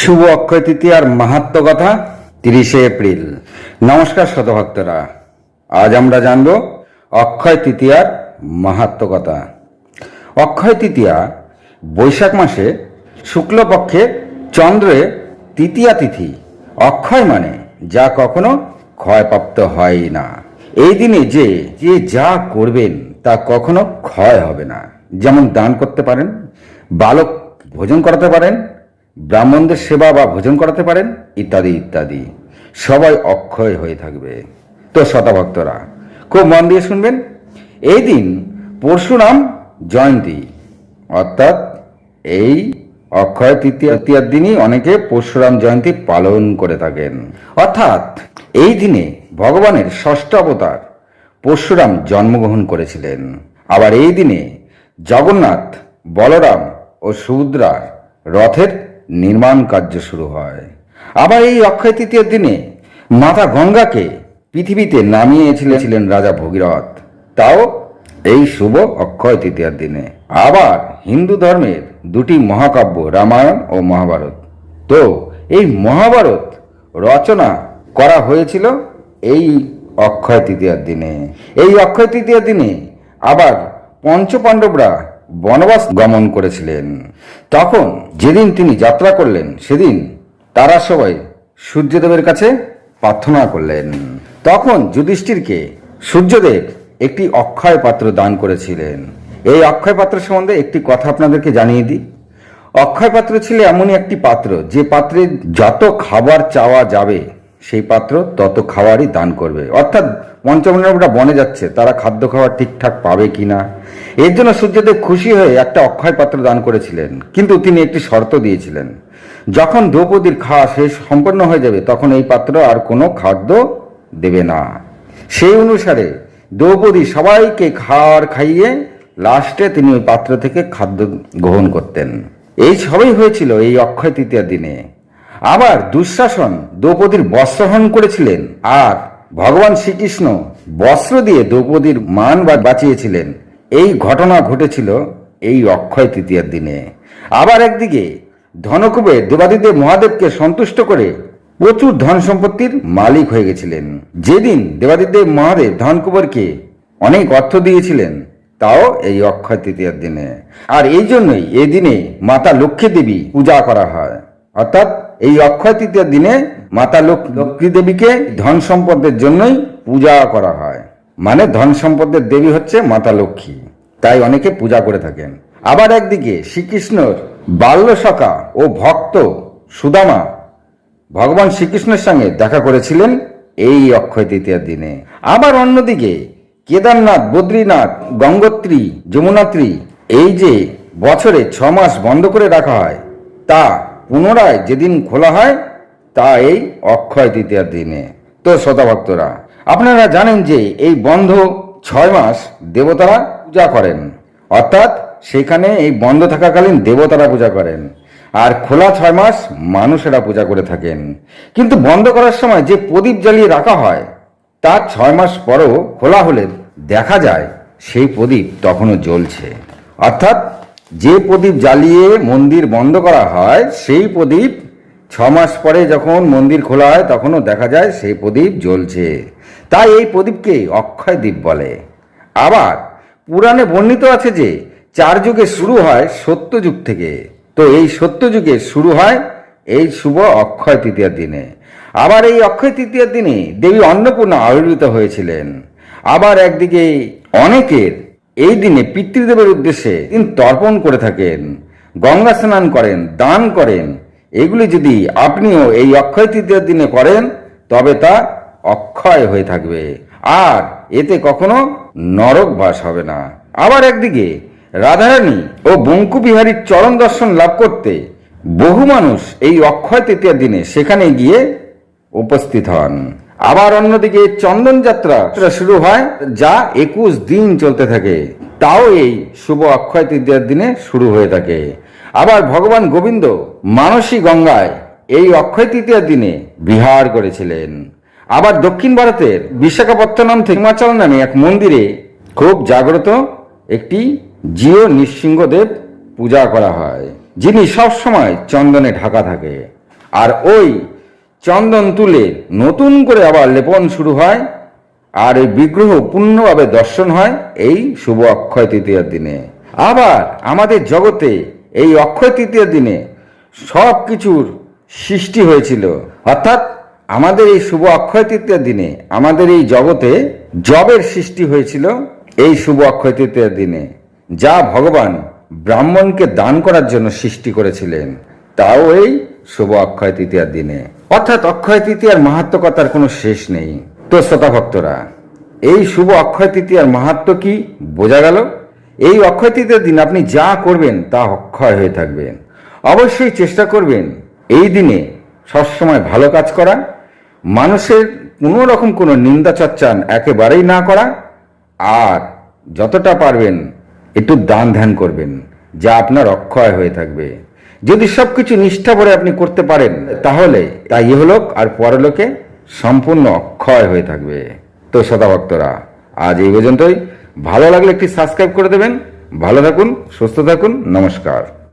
শুভ অক্ষয় তৃতীয়ার মাহাত্ম কথা তিরিশে এপ্রিল। নমস্কার শতভক্তরা আজ আমরা জানব অক্ষয় তৃতীয়ার মাহাত্ম কথা। অক্ষয় তৃতীয়া বৈশাখ মাসে শুক্লপক্ষে চন্দ্রে তৃতীয়া তিথি। অক্ষয় মানে যা কখনো ক্ষয়প্রাপ্ত হয় না। এই দিনে যে যে যা করবেন তা কখনো ক্ষয় হবে না। যেমন দান করতে পারেন, বালক ভোজন করাতে পারেন ব্রাহ্মণদের সেবা বা ভোজন করাতে পারেন? ইত্যাদি ইত্যাদি। সবাই অক্ষয় হয়ে থাকবে। তো শতভক্তরা, খুব মন দিয়ে শুনবেন। এই দিন পরশুরাম জয়ন্তী। অর্থাৎ এই অক্ষয় তৃতীয়, তৃতীয়ার দিনই অনেকে পরশুরাম জয়ন্তী পালন করে থাকেন। অর্থাৎ এই দিনে ভগবানের ষষ্ঠ অবতার পরশুরাম জন্মগ্রহণ করেছিলেন। আবার এই দিনে জগন্নাথ, বলরাম ও সুভদ্রার রথের নির্মাণ কার্য শুরু হয়। আবার এই অক্ষয় তৃতীয় দিনে মাতা গঙ্গাকে পৃথিবীতে নামিয়েছিলেন রাজা ভগীরথ। তাও এই শুভ অক্ষয় তৃতীয়ার দিনে। আবার হিন্দু ধর্মের দুটি মহাকাব্য, রামায়ণ ও মহাভারত। তো এই মহাভারত রচনা করা হয়েছিল এই অক্ষয় তৃতীয়ার দিনে। এই অক্ষয় তৃতীয়ার দিনে আবার পঞ্চপাণ্ডবরা বনবাস গমন করেছিলেন। তখন যেদিন তিনি যাত্রা করলেন, সেদিন তারা সবাই সূর্যদেবের কাছে প্রার্থনা করলেন। তখন যুধিষ্ঠিরকে সূর্যদেব একটি অক্ষয় পাত্র দান করেছিলেন। এই অক্ষয় পাত্র সম্বন্ধে একটি কথা আপনাদেরকে জানিয়ে দিই। অক্ষয় পাত্র ছিল এমনই একটি পাত্র, যে পাত্রে যত খাবার চাওয়া যাবে, সেই পাত্র তত খাবারই দান করবে। অর্থাৎ পঞ্চমণ্ডবরা বনে যাচ্ছে, তারা খাদ্য খাবার ঠিকঠাক পাবে কিনা এর জন্য সূর্যদেব খুশি হয়ে একটা অক্ষয় পাত্র দান করেছিলেন, কিন্তু তিনি একটি শর্ত দিয়েছিলেন। যখন দ্রৌপদীর খাওয়া শেষ সম্পন্ন হয়ে যাবে, তখন এই পাত্র আর কোনো খাদ্য দেবে না। সেই অনুসারে দ্রৌপদী সবাইকে খাওয়ার খাইয়ে লাস্টে তিনি ওই পাত্র থেকে খাদ্য গ্রহণ করতেন। এই সবই হয়েছিল এই অক্ষয় তৃতীয় দিনে। আবার দুঃশাসন দ্রৌপদীর বস্ত্রহরণ করেছিলেন, আর ভগবান শ্রীকৃষ্ণ বস্ত্র দিয়ে দ্রৌপদীর মান বাঁচিয়েছিলেন। এই ঘটনা ঘটেছিল এই অক্ষয় তৃতীয়ার দিনে। আবার একদিকে ধনকুবের দেবাদিদেব মহাদেবকে সন্তুষ্ট করে প্রচুর ধন সম্পত্তির মালিক হয়ে গেছিলেন। যেদিন দেবাদিদেব মহাদেব ধনকুবরকে অনেক অর্থ দিয়েছিলেন, তাও এই অক্ষয় তৃতীয়ার দিনে। আর এই জন্যই এই দিনে মাতা লক্ষ্মী দেবী পূজা করা হয়। অর্থাৎ এই অক্ষয় তৃতীয়ার দিনে মাতা লক্ষ- লক্ষ্মী দেবীকে ধন সম্পদের জন্যই পূজা করা হয়। মানে ধন সম্পদের দেবী হচ্ছে মাতা লক্ষ্মী। তাই অনেকে পূজা করে থাকেন। আবার একদিকে শ্রীকৃষ্ণর বাল্য সখা ও ভক্ত সুদামা ভগবান শ্রীকৃষ্ণের সঙ্গে দেখা করেছিলেন এই অক্ষয় তৃতীয়ার দিনে। আবার অন্যদিকে কেদারনাথ, বদ্রীনাথ, গঙ্গোত্রী, যমুনাত্রী এই যে বছরে ছ মাস বন্ধ করে রাখা হয়, তা পুনরায় যেদিন খোলা হয়, তা এই অক্ষয় তৃতীয়ার দিনে। তো শ্রোতাভক্তরা আপনারা জানেন যে এই বন্ধ ছয় মাস দেবতারা পূজা করেন। অর্থাৎ সেখানে এই বন্ধ থাকাকালীন দেবতারা পূজা করেন। আর খোলা ছয় মাস মানুষেরা পূজা করে থাকেন। কিন্তু বন্ধ করার সময় যে প্রদীপ জ্বালিয়ে রাখা হয়, তার ছয় মাস পরও খোলা হলে দেখা যায় সেই প্রদীপ তখনও জ্বলছে। অর্থাৎ যে প্রদীপ জ্বালিয়ে মন্দির বন্ধ করা হয়, সেই প্রদীপ ছ মাস পরে যখন মন্দির খোলা হয়, তখনও দেখা যায় সেই প্রদীপ জ্বলছে। তাই এই প্রদীপকে অক্ষয় দ্বীপ বলে। আবার পুরাণে বর্ণিত আছে যে, চার যুগে শুরু হয় সত্য যুগ থেকে। তো এই সত্য যুগে শুরু হয় এই শুভ অক্ষয় তৃতীয়ার দিনে। আবার এই অক্ষয় তৃতীয়ার দিনে দেবী অন্নপূর্ণা আবির্ভূত হয়েছিলেন। আবার একদিকে অনেকের এই দিনে পিতৃদেবের উদ্দেশ্যে দিন তর্পণ করে থাকেন, গঙ্গা স্নান করেন, দান করেন। এগুলি যদি আপনিও এই অক্ষয় তৃতীয়ার দিনে করেন, তবে তা অক্ষয় হয়ে থাকবে। আর এতে কখনো নরক বাস হবে না। আবার একদিকে রাধারানী ও বঙ্কুবিহারীর চরণ দর্শন লাভ করতে বহু মানুষ এই অক্ষয় তৃতীয়ার দিনে সেখানে গিয়ে উপস্থিত হন। আবার অন্যদিকে চন্দন যাত্রা শুরু হয়, যা একুশ দিন চলতে থাকে। তাও এই শুভ অক্ষয় তৃতীয়ার দিনে শুরু হয়ে থাকে। আবার ভগবান গোবিন্দ মানসী গঙ্গায় এই অক্ষয় তৃতীয়ার দিনে বিহার করেছিলেন। আবার দক্ষিণ ভারতের বিশাখাপত্তনম থেকে হিমাচল নামে এক মন্দিরে খুব জাগ্রত একটি জিও নৃসিংহদেব পূজা করা হয়, যিনি সব সময় চন্দনে ঢাকা থাকে। আর ওই চন্দন তুলে নতুন করে আবার লেপন শুরু হয়, আর এই বিগ্রহ পূর্ণভাবে দর্শন হয় এই শুভ অক্ষয় তৃতীয়ার দিনে। আবার আমাদের জগতে এই অক্ষয় তৃতীয়ার দিনে সব কিছুর সৃষ্টি হয়েছিল। অর্থাৎ আমাদের এই শুভ অক্ষয় তৃতীয়ার দিনে, আমাদের এই জগতে জবের সৃষ্টি হয়েছিল এই শুভ অক্ষয় তৃতীয়ার দিনে, যা ভগবান ব্রাহ্মণকে দান করার জন্য সৃষ্টি করেছিলেন। তাও এই শুভ অক্ষয় তৃতীয়ার দিনে। অর্থাৎ অক্ষয় তৃতীয়ার মাহাত্মকতার কোনো শেষ নেই। তো শ্রোতা ভক্তরা, এই শুভ অক্ষয় তৃতীয়ার মাহাত্ম কি বোঝা গেল? এই অক্ষয় তৃতীয়ার দিন আপনি যা করবেন, তা অক্ষয় হয়ে থাকবেন। অবশ্যই চেষ্টা করবেন এই দিনে সবসময় ভালো কাজ করা মানুষের কোনো রকম কোনো নিন্দা চর্চা একেবারেই না করা, আর যতটা পারবেন একটু দান ধ্যান করবেন, যা আপনার অক্ষয় হয়ে থাকবে। যদি সব কিছু নিষ্ঠা ভরে আপনি করতে পারেন, তাহলে তা ইহলোক আর পরলোকে সম্পূর্ণ অক্ষয় হয়ে থাকবে। তো সদা ভক্তরা আজ এই পর্যন্তই। ভালো লাগলে একটি সাবস্ক্রাইব করে দেবেন। ভালো থাকুন, সুস্থ থাকুন, নমস্কার।